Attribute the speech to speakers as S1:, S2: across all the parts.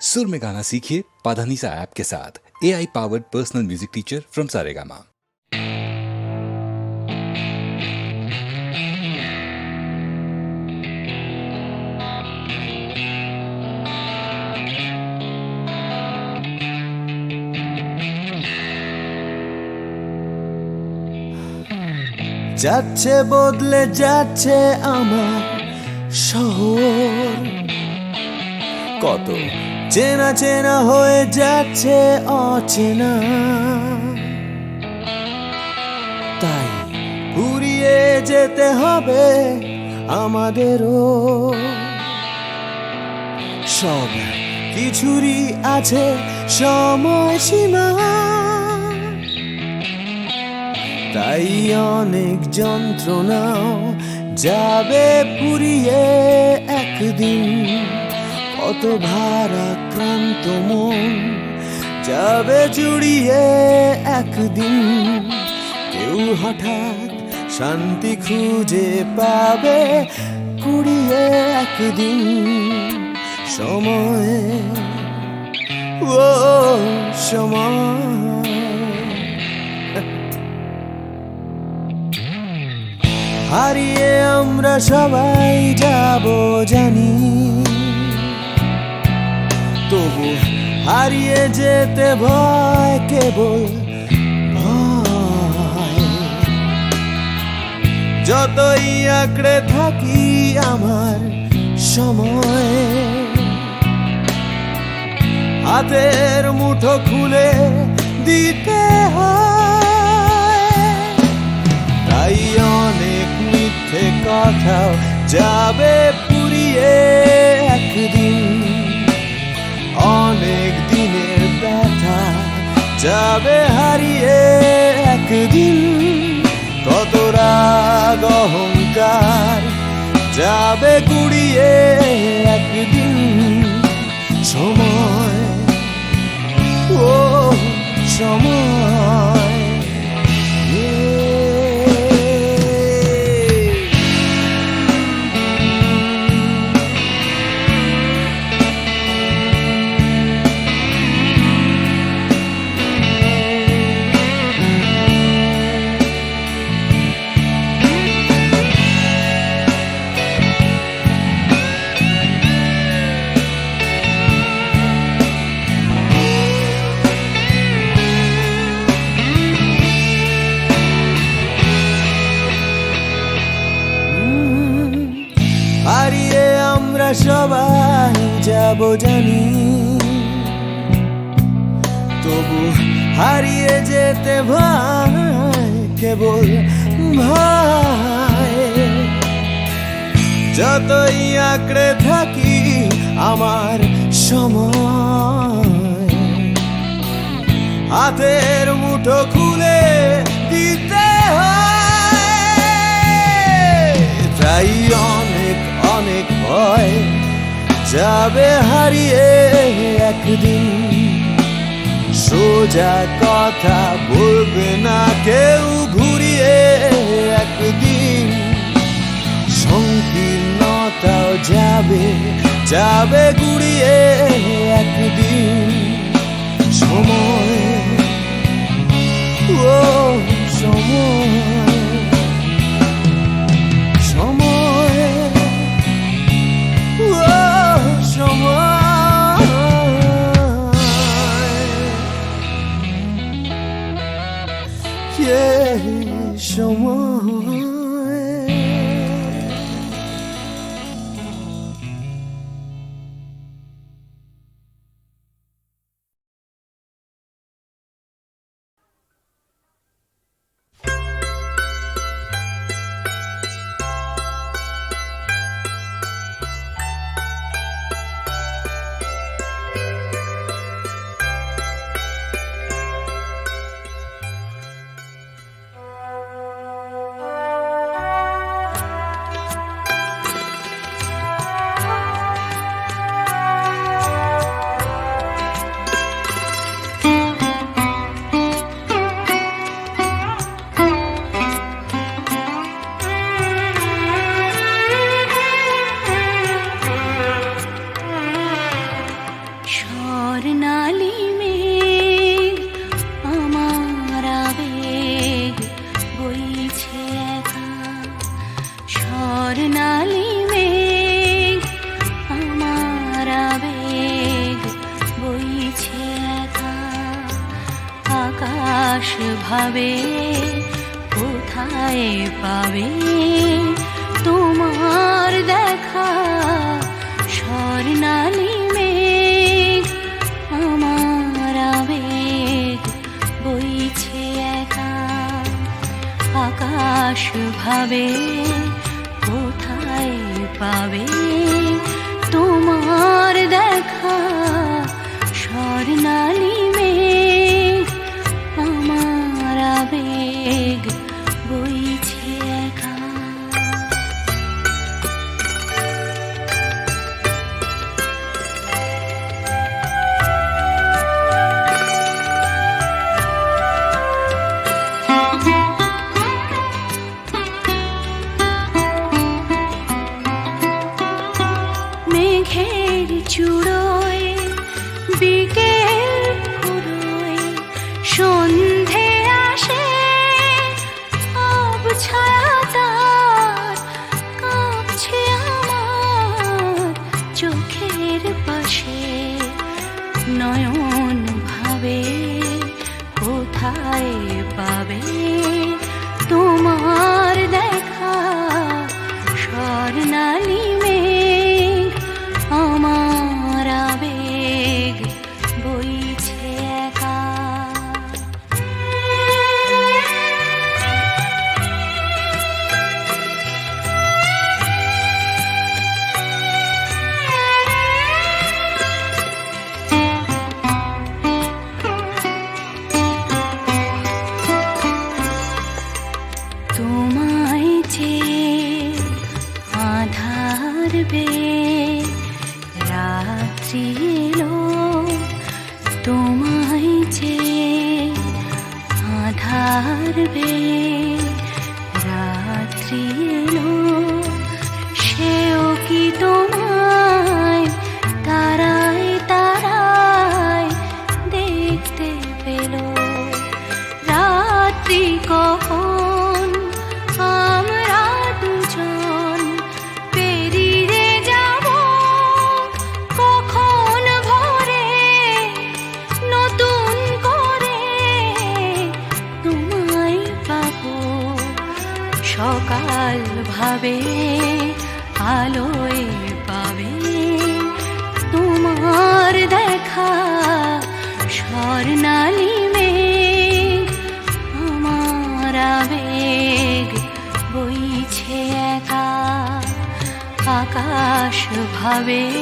S1: सुर में गाना सीखिए पाधानीसा ऐप के साथ A I powered personal music teacher from Saregama
S2: যাচ্ছে বদলে যাচ্ছে আমার শহর কত চেনা চেনা হয়ে যাচ্ছে অচেনা। তাই ফুরিয়ে যেতে হবে আমাদেরও। সব কিছুরই আছে সময়সীমা। তাই অনেক যন্ত্রণাও যাবে পুরিয়ে একদিন। কত ভারাক্রান্ত মন যাবে জুড়িয়ে একদিন। কেউ হঠাৎ শান্তি খুঁজে পাবে কুড়িয়ে একদিন। সময়, ও সময়। হারিয়ে আমরা সবাই যাব জানি। তবু হারিয়ে যেতে ভয়, কেবল যতই আঁকড়ে থাকি আমার সময়, হাতের মুঠো খুলে দিতে তাই অনেক মিথ্যে কথাও যাবে পুরিয়ে একদিন। অনেক দিনের ব্যথা, যাবে হারিয়ে একদিন। কত রাগ, অহংকার, যাবে কুড়িয়ে একদিন। সময়, ও সময়। জানি। তবু হারিয়ে যেতে ভাই, কেবল ভাই। যতই আঁকড়ে থাকি আমার সময়, হাতের মুঠো খুলে দিতে হয়। তাই অনেক অনেক ভয়। যাবে হারিয়ে একদিন। সোজা কথা বলবে না কেউ ঘুরিয়ে একদিন। সংকীর্ণতাও যাবে যাবে গুড়িয়ে একদিন। সময়, ও সময়।
S3: কোথায় পাবে? তোমার দেখা স্বর্ণালী মেঘ আমার আবেগ বইছে একা। আকাশ ভাবে কোথায় পাবে? speaking. যে আধার বে রাত্রি এলো তোমায় যে আধার বে যাবে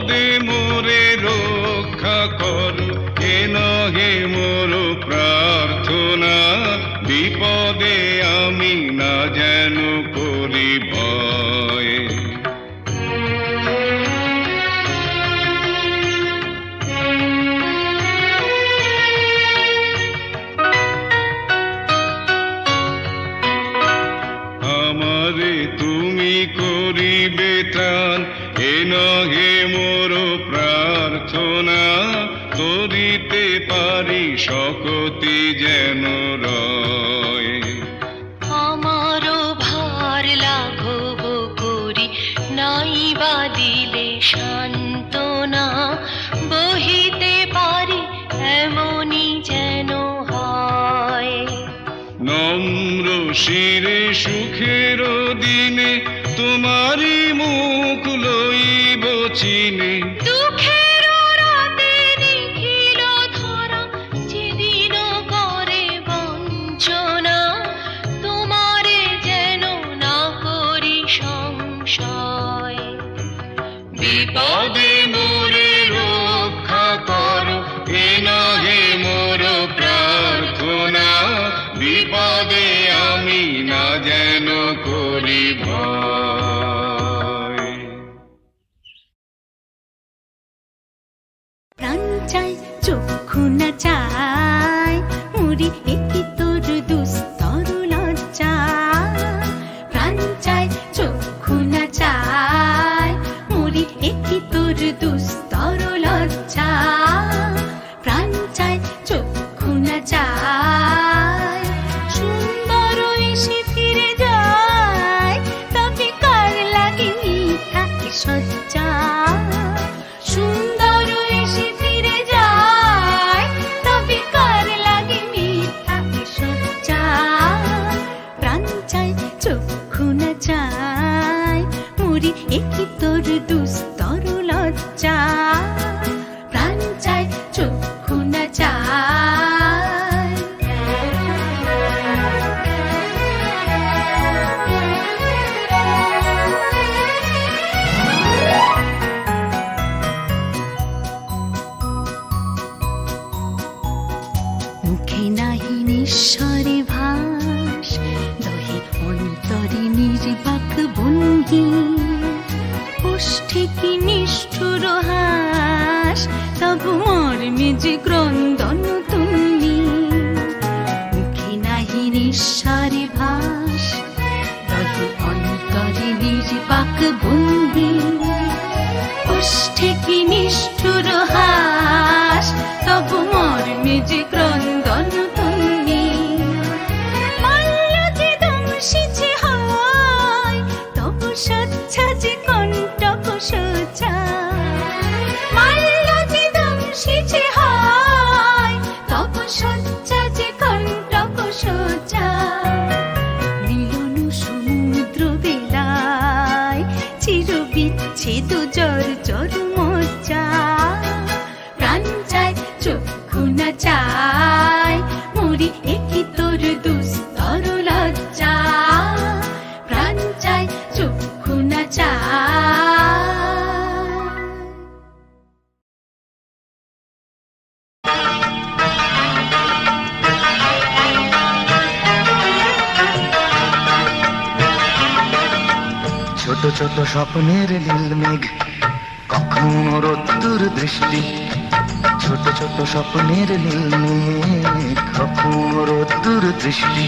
S4: পদে মোরে রক্ষা করো এ নহে মোর
S3: প্রাণ?
S4: নম্র শিরে সুখের দিনে তোমারই মুখ লইব চিনে।
S5: অন্তরে নির্বাক বন্দি কি নিষ্ঠুর হাস, তবু মর্মে যে ক্রন্দন তুমি। মুখে নাহি নিঃস্বরে ভাস দহে অন্তরে বন্দি ওষ্ঠে কি নিষ্ঠুর হাস, তবু চক্ষু না চায় মুড়ি একই তোর দুস্তর লজ্জা। প্রাণ চায় চক্ষু না
S6: ছোট ছোট স্বপ্নের নীল মেঘ, কখনো রোদ্দুর দৃষ্টি। ছোট ছোট স্বপ্নের রোদ্দুর দৃষ্টি।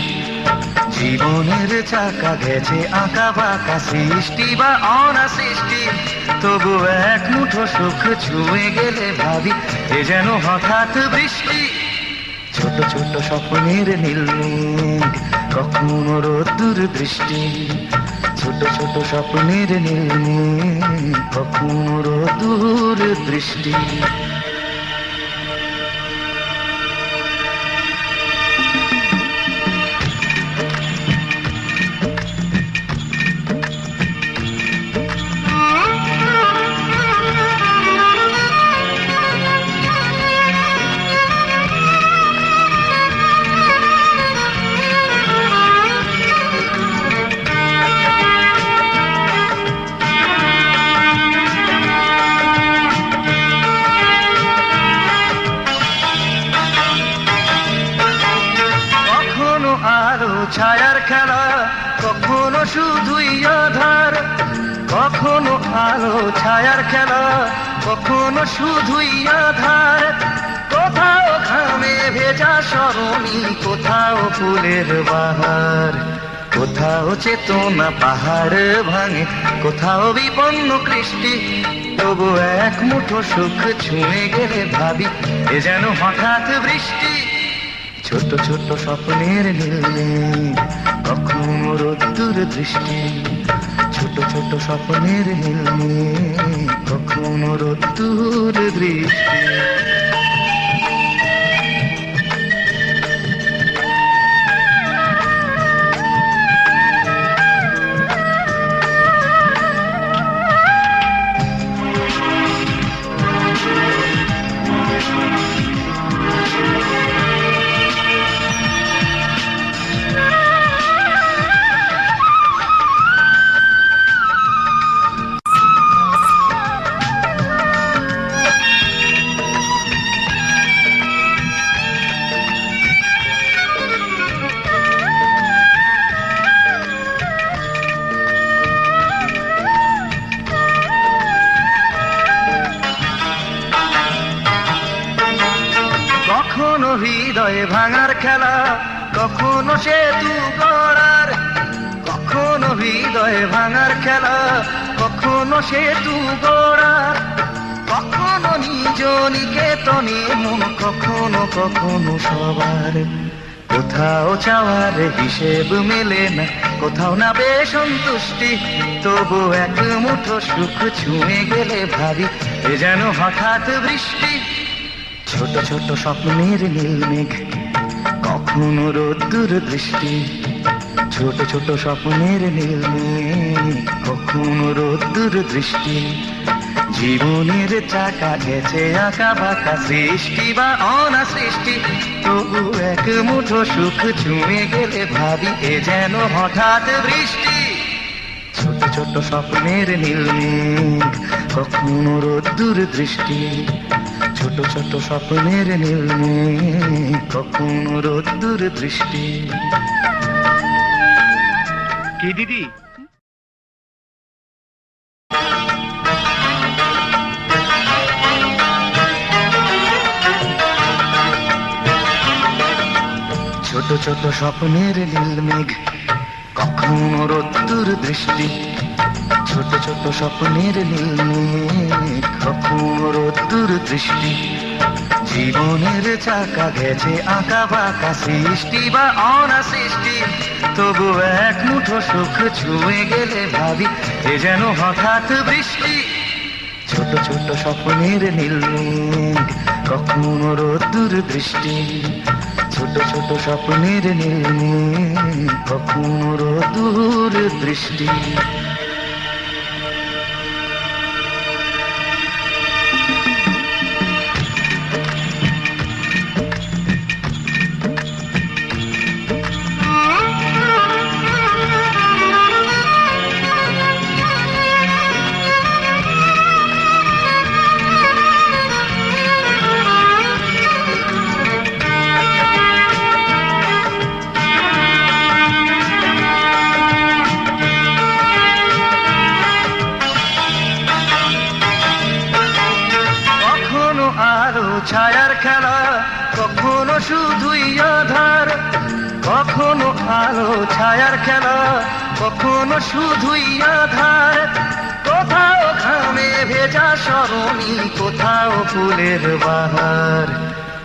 S6: জীবনের চাকা গেছে, আঁকা বাঁকা সৃষ্টি বা অনা সৃষ্টি। তবু এক মুঠো সুখ ছুঁয়ে গেলে ভাবি, এ যেন হঠাৎ বৃষ্টি। ছোট ছোট স্বপ্নের নীল মেঘ কখনো রোদ্দুর দৃষ্টি। ছোট ছোট স্বপ্নের নীল মেঘ কখনো রোদ্দুর দৃষ্টি। শুধুই আধার। কোথাও ঘামে ভেজা সরণি, কোথাও ফুলের বাহার। কোথাও চেতনা পাহাড় ভাঙে, কোথাও বিপন্ন কৃষ্টি। তবু এক মুঠো সুখ ছুঁয়ে গেলে ভাবি, এ যেন হঠাৎ বৃষ্টি। ছোট ছোট স্বপ্নের নীলে কখনো রোদ্দুর দৃষ্টি। ছোট স্বপ্নের হেলমে কখনো রোদ্দুর দৃষ্টি। কখনো সবার। কোথাও চাওয়ার হিসেব মেলে না, কোথাও না সন্তুষ্টি। তবু এক মুঠো সুখ ছুঁয়ে গেলে ভাবি এ যেন হঠাৎ বৃষ্টি। ছোট ছোট স্বপ্নের নীল মেঘ, কখনো রোদ্দুর দৃষ্টি। ছোট ছোট স্বপ্নের নীল মেঘ, কখনো রোদ্দুর দৃষ্টি। জীবনের চাকা গেছে আঁকা বাঁকা সৃষ্টি বা অনা সৃষ্টি, তবু এক মুঠো সুখ ছুঁয়ে গেলে ভাবি এ যেন হঠাৎ বৃষ্টি। ছোট ছোট স্বপ্নের নীল মেঘ, কখনো রোদ্দুর দৃষ্টি। ছোট ছোট স্বপ্নের নীল মেঘ, কখনো রোদ্দুর দৃষ্টি।
S7: কি দিদি?
S6: ছোট স্বপ্নের নীল মেঘ, কখনো রোদ্দুর দৃষ্টি। ছোট ছোট স্বপ্নের নীল মেঘ, কখনো রোদ্দুর দৃষ্টি। জীবনের চাকা গেছে আঁকা বাঁকা সৃষ্টি বা অনা সৃষ্টি তবু এক মুঠো সুখ ছুঁয়ে গেলে ভাবি, এ যেন হঠাৎ বৃষ্টি। ছোট ছোট স্বপ্নের নীল মেঘ, কখনো রোদ্দুর দৃষ্টি। ছোট ছোট স্বপ্নের নীল নীল কখনো দূর দৃষ্টি। কখনো শুধুই আধার। কোথাও ঘামে ভেজা সরণি, কোথাও ফুলের বাহার।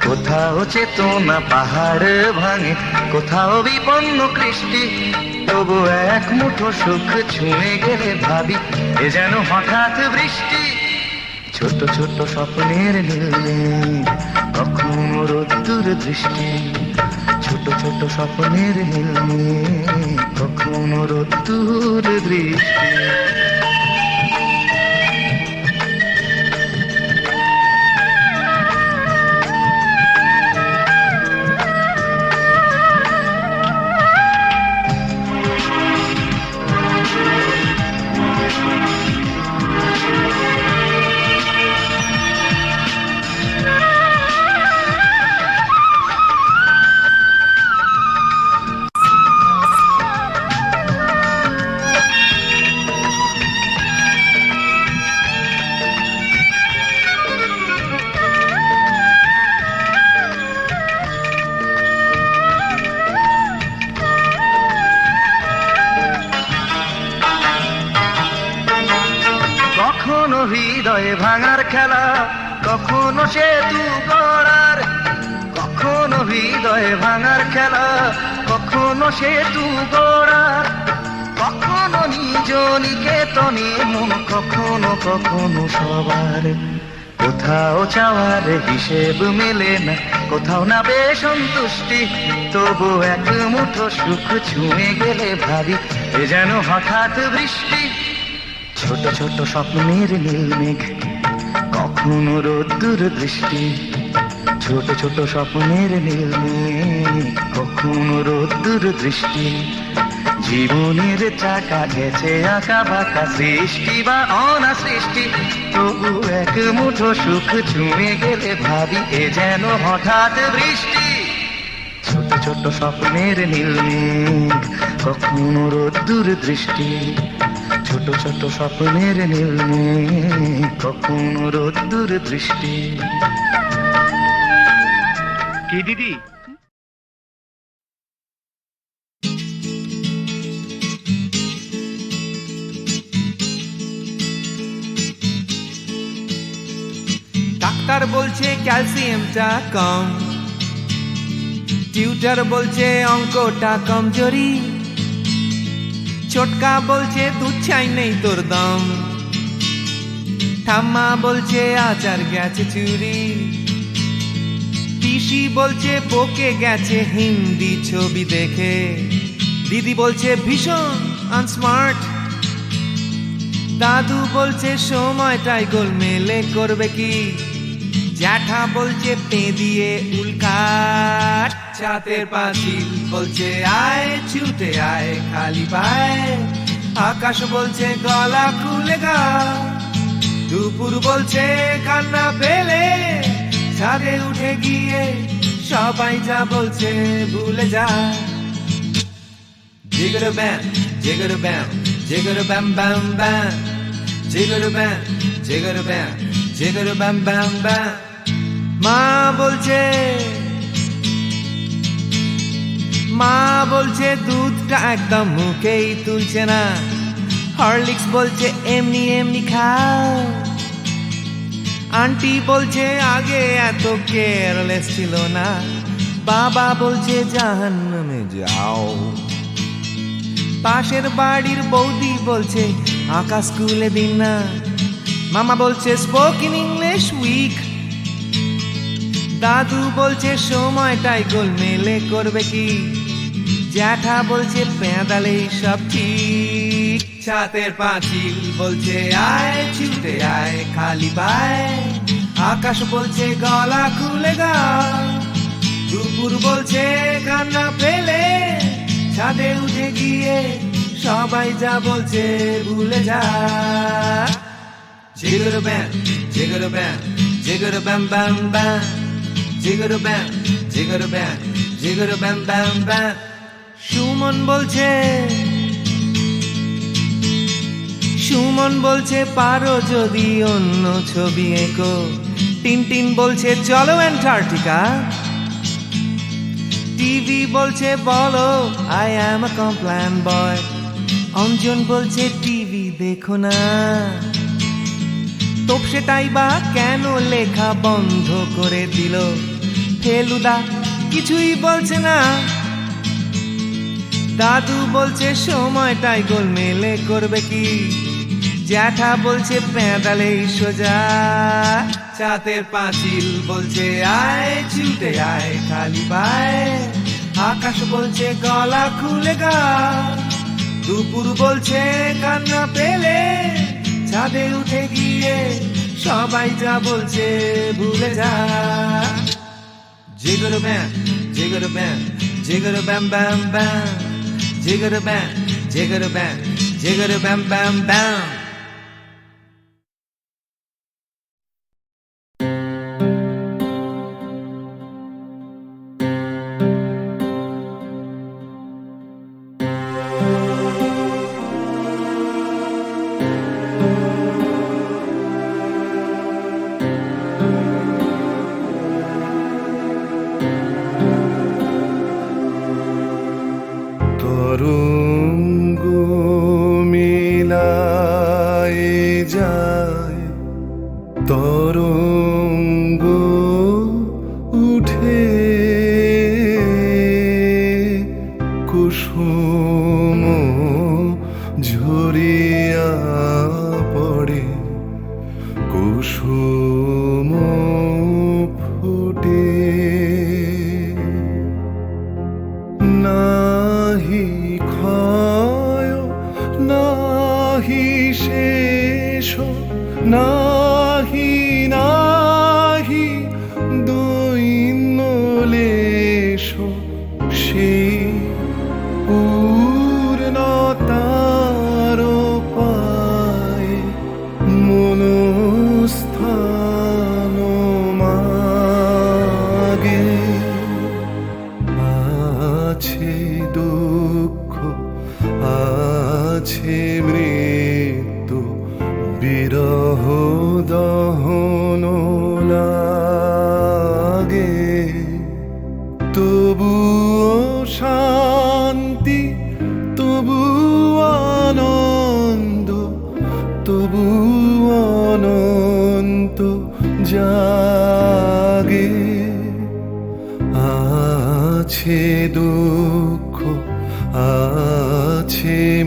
S6: কোথাও চেতনা পাহাড় ভাঙে, কোথাও বিপন্ন কৃষ্টি। তবু এক মুঠো সুখ ছুঁয়ে গেলে ভাবি, এ যেন হঠাৎ বৃষ্টি। ছোট ছোট স্বপ্নের নীলে কখনো রোদ্দুর দৃষ্টি। ছোট ছোট স্বপ্নের নীলে কখনো রোদ্দুর দৃষ্টি। নিকেতনে মন কখনো কখনো সবার। কোথাও চাওয়ার হিসেব মেলে না, কোথাও না বে সন্তুষ্টি। তবু এক মুঠো সুখ ছুঁয়ে গেলে ভাবি এ যেন হঠাৎ বৃষ্টি। ছোট ছোট স্বপ্নের নীল মেঘ, কখনো রোদ্দুর দৃষ্টি ছোট ছোট স্বপ্নের নীল মেঘ, কখনো রোদ্দুর দৃষ্টি জীবনের চাকা গেছে আঁকা বাঁকা সৃষ্টি বা অনা সৃষ্টি, তবু এক মুঠো সুখ ছুঁয়ে গেলে ভাবি এ যেন হঠাৎ বৃষ্টি। ছোট ছোট স্বপ্নের নীল কখনো রোদ্দুর দৃষ্টি। ছোট ছোট স্বপ্নের নীল কখনো রোদ্দুর দৃষ্টি। কি দিদি?
S8: ডাক্তার বলছে ক্যালসিয়ামটা কম। টিউটার বলছে অঙ্কটা কমজোরি। ছোটকা বলছে দুধ চাই নেই তোর দম। ঠাম্মা বলছে আচার গেছে চুরি। পিসি বলছে বকে গেছে হিন্দি ছবি দেখে। দিদি বলছে ভীষণ আনস্মার্ট দাদু বলছে সময়টাই গোলমেলে করবে কি? জ্যাঠা বলছে পে দিয়ে উল্কাট ছাতের পাঁচিল বলছে আয় ছুটে আয় খালি পায়। আকাশ বলছে গলা খুলে গা। দুপুর বলছে কান্না পেলে। ছাদে উঠে গিয়ে সবাই যা বলছে ভুলে যা। Jigger bam, jigger ব্যাম jigger ব্যাম bam bam, jigger bam, jigger bam, jigger bam bam bam. মা বলছে মা বলছে, দুধটা একদম মুখেই তুলছে না। হরলিক্স বলছে, এমনি এমনি খাও। আন্টি বলছে, আগে এত কেয়ারলেস ছিল না। বাবা বলছে, জাহান্নামে যাও। পাশের বাড়ির বৌদি বলছে, আকাশ স্কুলে দিন না। মামা বলছে স্পোকেন ইংলিশ উইক দাদু বলছে, সময়টাই গোলমেলে করবে কি? জ্যাঠা বলছে পেঁদালেই সব ঠিক। ছাতের পাঁচিল বলছে, আয় ছুটে আয়, খালি পায়। আকাশ বলছে, গলা খুলে গা দুপুর বলছে, কান্না পেলে। ছাদে উঠে গিয়ে সবাই যা বলছে, ভুলে যা। জিগর ব্যাম জিগর ব্যাম জিগর ব্যাম ব্যাম ব্যাম জিগর ব্যাম জিগর ব্যাম জিগর ব্যাম ব্যাম ব্যাম সুমন বলছে সুমন বলছে, পারো যদি অন্য ছবি এঁকো। টিনটিন বলছে, চলো অ্যান্টার্কটিকা। টিভি বলছে, বলো I am a Complan boy Anjan বলছে, টিভি দেখো না। তোপ সেটাই বা কেন লেখা বন্ধ করে দিল? ফেলুদা, কিছুই বলছে না। দাদু বলছে, সময়টাই গোলমেলে করবে কি? জ্যাঠা বলছে পেঁদালেই সোজা। চাতের পাঁচিল বলছে, আয়, ছুটে আয়, খালি পায়। আকাশ বলছে, গলা খুলে গা। দুপুর বলছে, কান্না পেলে। ছাদে উঠে গিয়ে সবাই যা বলছে ভুলে যা। জিগর ব্যাম জিগর ব্যাম জিগর ব্যাম ব্যাম ব্যাম। জিগর ব্যাম জিগর ব্যাম জিগর ব্যাম ব্যাম ব্যাম।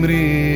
S7: আছে